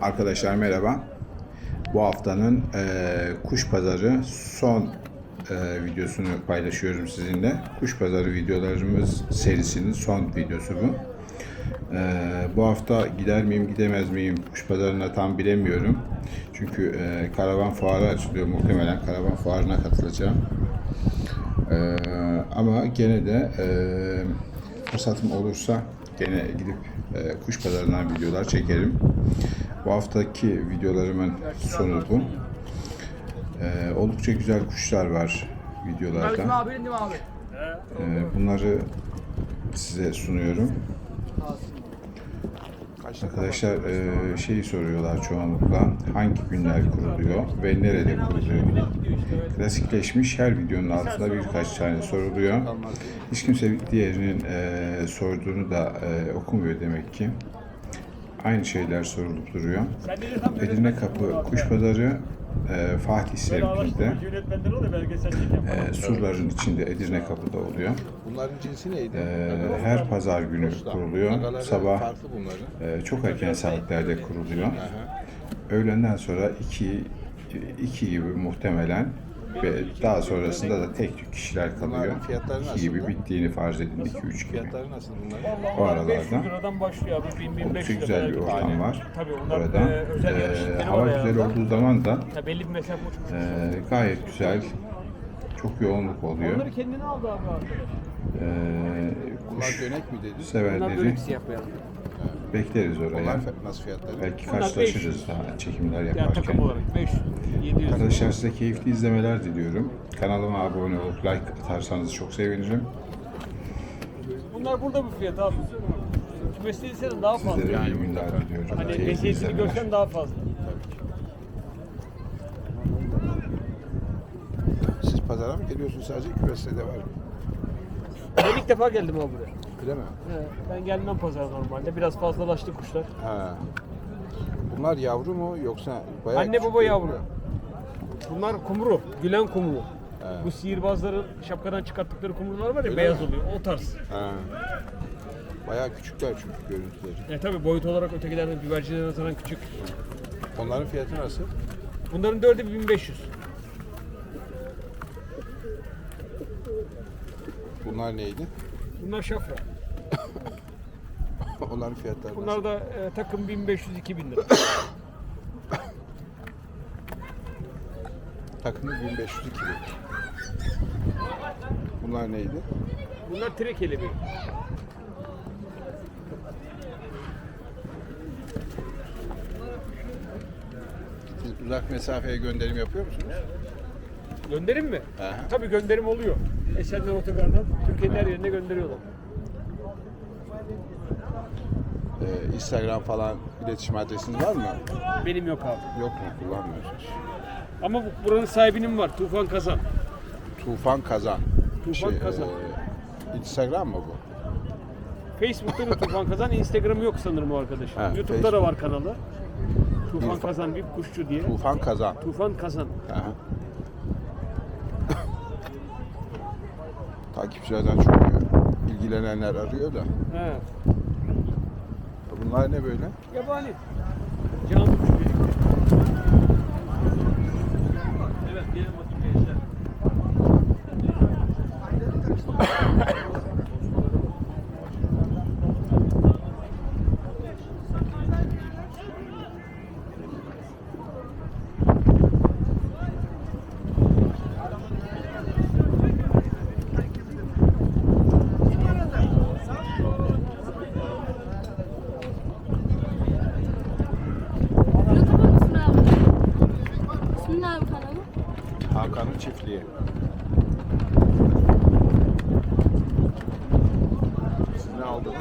Arkadaşlar merhaba. Bu haftanın e, kuş pazarı son e, videosunu paylaşıyorum sizinle. Kuş pazarı videolarımız serisinin son videosu bu. E, bu hafta gider miyim gidemez miyim kuş pazarına tam bilemiyorum. Çünkü e, karavan fuarı açılıyor muhtemelen karavan fuarına katılacağım. E, ama gene de e, fırsatım olursa gene gidip e, kuş pazarından videolar çekerim. Bu haftaki videolarımın sonu bu. E, oldukça güzel kuşlar var videolarda. E, bunları size sunuyorum. Arkadaşlar e, şeyi soruyorlar çoğunlukla hangi günler kuruluyor ve nerede kuruluyor? Klasikleşmiş her videonun altında birkaç tane soruluyor. Hiç kimse diğerinin e, sorduğunu da e, okumuyor demek ki. Aynı şeyler sorulup duruyor. Edirne Kapı Kuş Pazarı e, Fatih Sevgi'de e, surların içinde Edirne Kapı'da oluyor. Bunların cinsi neydi? E, her pazar günü kuruluyor. Sabah e, çok erken saatlerde kuruluyor. Öğlenden sonra iki, iki gibi muhtemelen ve daha sonrasında da tek tük kişiler kalıyor. İki gibi bittiğini farz edin. iki üç gibi. Fiyatları nasıl bunların? O Vallahi 500 aralarda liradan başlıyor abi. 1000 Oldukça 1500 güzel bir liradan. ortam var. Tabii onlar Orada e, özel e, hava var güzel olduğu zaman da Ya belli bir mesafe uçmuş. e, gayet güzel, çok yoğunluk oluyor. Onları kendine aldı abi. E, Bunlar kuş dönek mi dedi? Bunlar severleri böyle siyah beyaz. Bekleriz oraya. Onlar nasıl fiyatları? Belki Bunlar karşılaşırız daha çekimler Yani yaparken. takım olarak 500, 700. Arkadaşlar size keyifli izlemeler diliyorum. Kanalıma abone olup like atarsanız çok sevinirim. Bunlar burada bu fiyat abi. Kümesli senin daha fazla. Sizlere iyi günler diliyorum. Hani izlemeler. görsen daha fazla. Siz pazara mı geliyorsunuz sadece küveste de var mı? Ben ilk defa geldim abi buraya. Öyle mi? He, Ben gelmem pazara normalde. Biraz fazlalaştı kuşlar. Ha. Bunlar yavru mu yoksa bayağı Anne küçük baba değil mi? yavru. Bunlar kumru, gülen kumru. Bu sihirbazların şapkadan çıkarttıkları kumrular var ya beyaz oluyor. O tarz. Ha. Bayağı küçükler çünkü görüntüleri. E tabi boyut olarak ötekilerden güvercinlere nazaran küçük. Onların fiyatı nasıl? Bunların dördü 1500. Bunlar neydi? Bunlar şafra. Onların fiyatları nasıl? Bunlar da e, takım 1500-2000 lira. Takımı 1502 lira. Bunlar neydi? Bunlar tire kelebeği. Siz uzak mesafeye gönderim yapıyor musunuz? Gönderim mi? Aha. Tabii gönderim oluyor. Esenler Otogar'dan Türkiye'nin her yerine gönderiyorlar. Ee, Instagram falan iletişim adresiniz var mı? Benim yok abi. Yok mu? Kullanmıyorsunuz. Ama bu- buranın sahibinin var. Tufan Kazan. Tufan Kazan. Tufan Kazan. e, Instagram mı bu? Facebook'ta da Tufan Kazan, Instagram yok sanırım o arkadaşın. Ha, YouTube'da Facebook. da var kanalı. Tufan Kazan bir kuşçu diye. Tufan Kazan. Tufan Kazan. Aha. Takipçilerden çok ilgilenenler arıyor da. He. Bunlar ne böyle? Yabani. Canlı kuş birlikte. Evet, gelin bakayım gençler. YouTube'a mısın abi? İsmin ne abi kanalı? Hakan'ın çiftliği. Siz ne aldınız?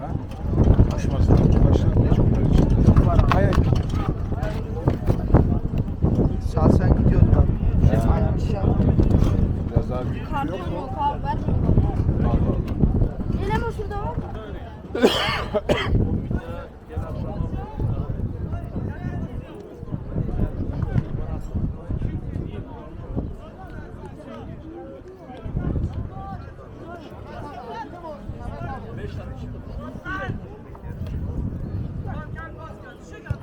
Ha? Aşmazdan başlar. Çoklar içinde. var abi. Ayak. Şahsen gidiyordum abi. Şey, aynen şey yaptım. Biraz daha büyük Kartım yok mu? yok abi vermiyorum. Allah Allah. Gel ama şurada var.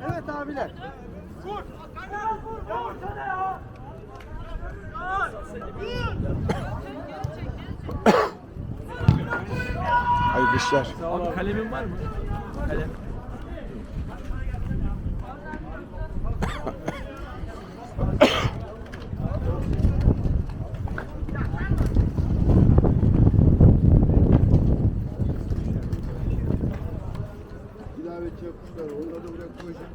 Evet abiler. Hayırlı işler. Abi kalemin var mı? Kalem. İlave edecek kuşlar. Onları da buraya koyacağım.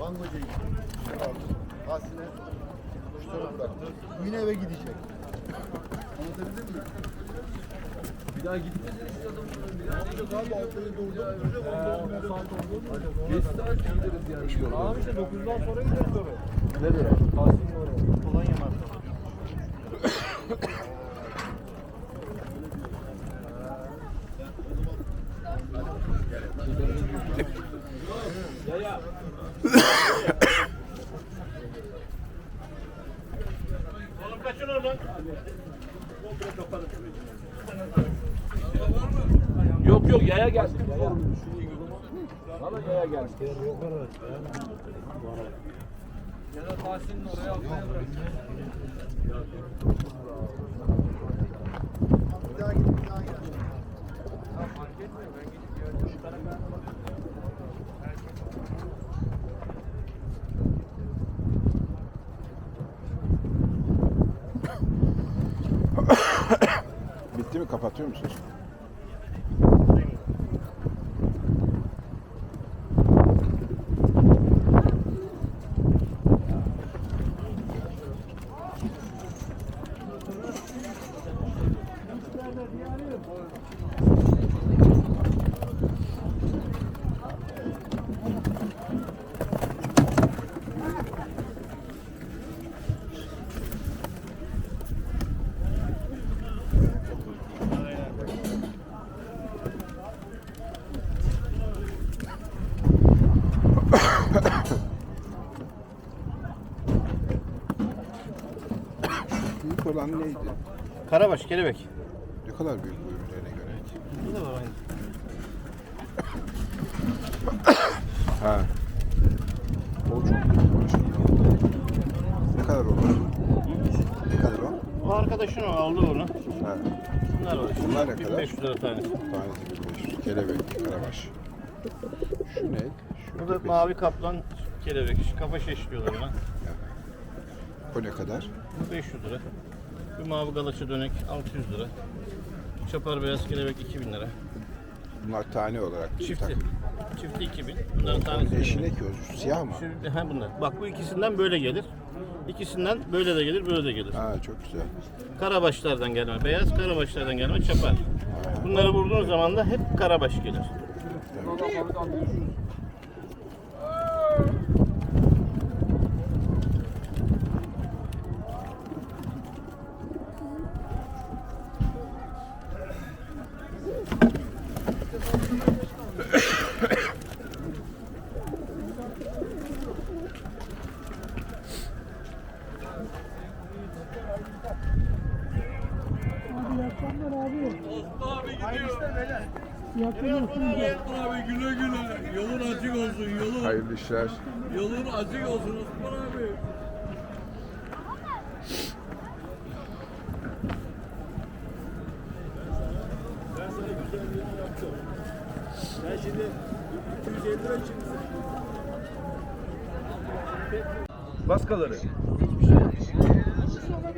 Bangocuya gittik. Hasine kuşlara bıraktı. Yine eve gidecek. Anlatabildim mi? Bir daha gitmeyeceğiz Bir daha gideceğiz abi. Altıyı durdum. Geç saat gideriz yani. Abi işte 9'dan sonra gideriz oraya. Nereye? Tahsin'in oraya. Kolonya marka. Yok yok yaya geldi. Yaya. Yaya geldi. Bir daha gidip bir daha gel. Bitti mi? Kapatıyor musunuz? Neydi? Karabaş, kelebek. Ne kadar büyük bu ürünlerine göre? Bu da var aynı. Ha. O çok büyük. Ne kadar olur? Ne kadar o? O arkadaşın o aldı onu. Ha. Bunlar var. Bunlar ne kadar? 1500 lira tanesi. Tanesi 1500. Kelebek, karabaş. Şu ne? Şu Bu da mavi kaplan kelebek. Kafa şeş diyorlar ona. O ne kadar? Bu 500 lira. Bir mavi galaça dönek 600 lira. Çapar beyaz kelebek 2000 lira. Bunlar tane olarak Çifti. takım. Çifti 2000. Bunların tanesi. eşi 2000. ne ki o? Siyah mı? Şu, ha bunlar. Bak bu ikisinden böyle gelir. İkisinden böyle de gelir, böyle de gelir. Ha çok güzel. Karabaşlardan gelme beyaz, karabaşlardan gelme çapar. Bunları vurduğun zaman da hep karabaş gelir. Abi güle güle. Yolun açık olsun. Yolun, Hayırlı işler. yolun açık olsun Osman abi. Baskaları. Ee,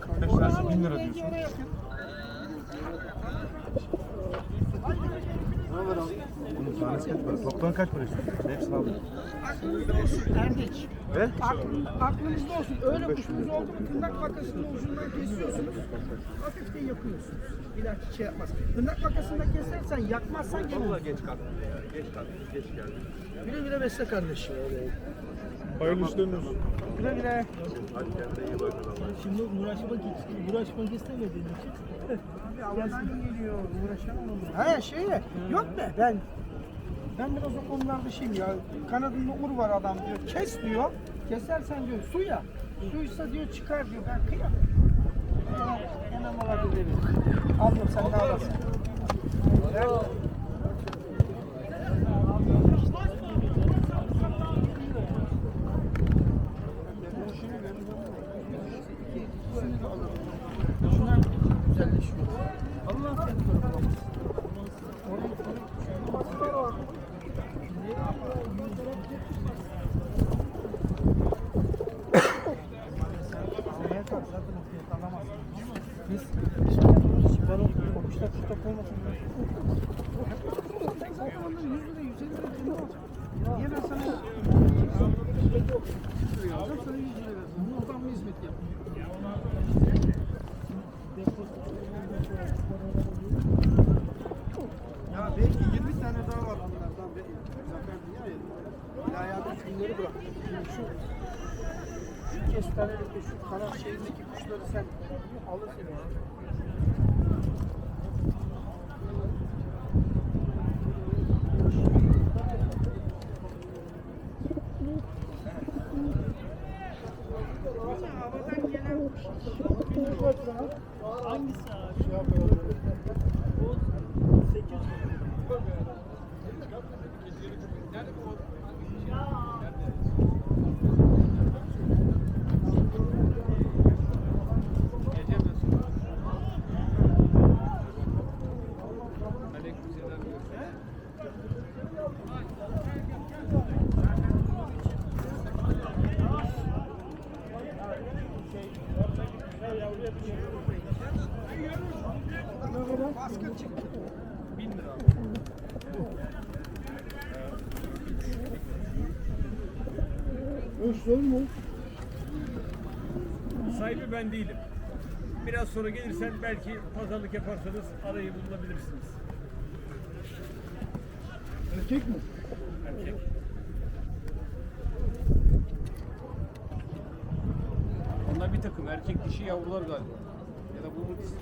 45 tanesi 1000 lira diyorsun. Bunun tanesi kaç para? Toplam kaç para istiyorsun? Hepsini aldım. Erdeç. Ve? Aklınızda olsun. Öyle kuşunuz oldu mu tırnak makasının ucundan kesiyorsunuz. Hafif de yakıyorsunuz. Bir daha şey yapmaz. Tırnak makasında kesersen yakmazsan gelir. geç kalktım. Geç kalktım. Geç geldim. Güle güle besle kardeşim. Hayırlı işleriniz olsun. Güle güle. Hadi kendine iyi bak. Şimdi uğraşmak, uğraşmak istemediğin için. Abi Allah'tan geliyor. Uğraşamam. He şey yok be ben ben biraz o konularda şeyim ya. Kanadında ur var adam diyor. Kes diyor. Kesersen diyor suya. Suysa diyor çıkar diyor. Ben kıyam. Hemen, hemen olabilir. Aldım sen ne alasın. Şunlar güzelleşiyor. Allah seni Almaya kalk zaten o fiyat alamazsın. Biz biz kendimiz için balık o kuşlar tutak olmasın. Zaten onların 100 lira 150 lira canı var. Niye ben sana 100 lira alacağım sana 100 lira versin. Bu adam mı hizmet yapıyor? Ya belki 20 tane daha var bunlardan. Belki Zafer Dünya ya. İlahi şunları bırak. Şimdi şu şu kanat şeyindeki kuşları sen alırsın ya. Hangisi abi? O 8 Baskın çıktı. 1000 lira. Hoş mu? Sahibi ben değilim. Biraz sonra gelirsen belki pazarlık yaparsanız arayı bulabilirsiniz. Erkek mi? Erkek. Onlar bir takım erkek dişi yavrular galiba. Ya da bu bu dişi.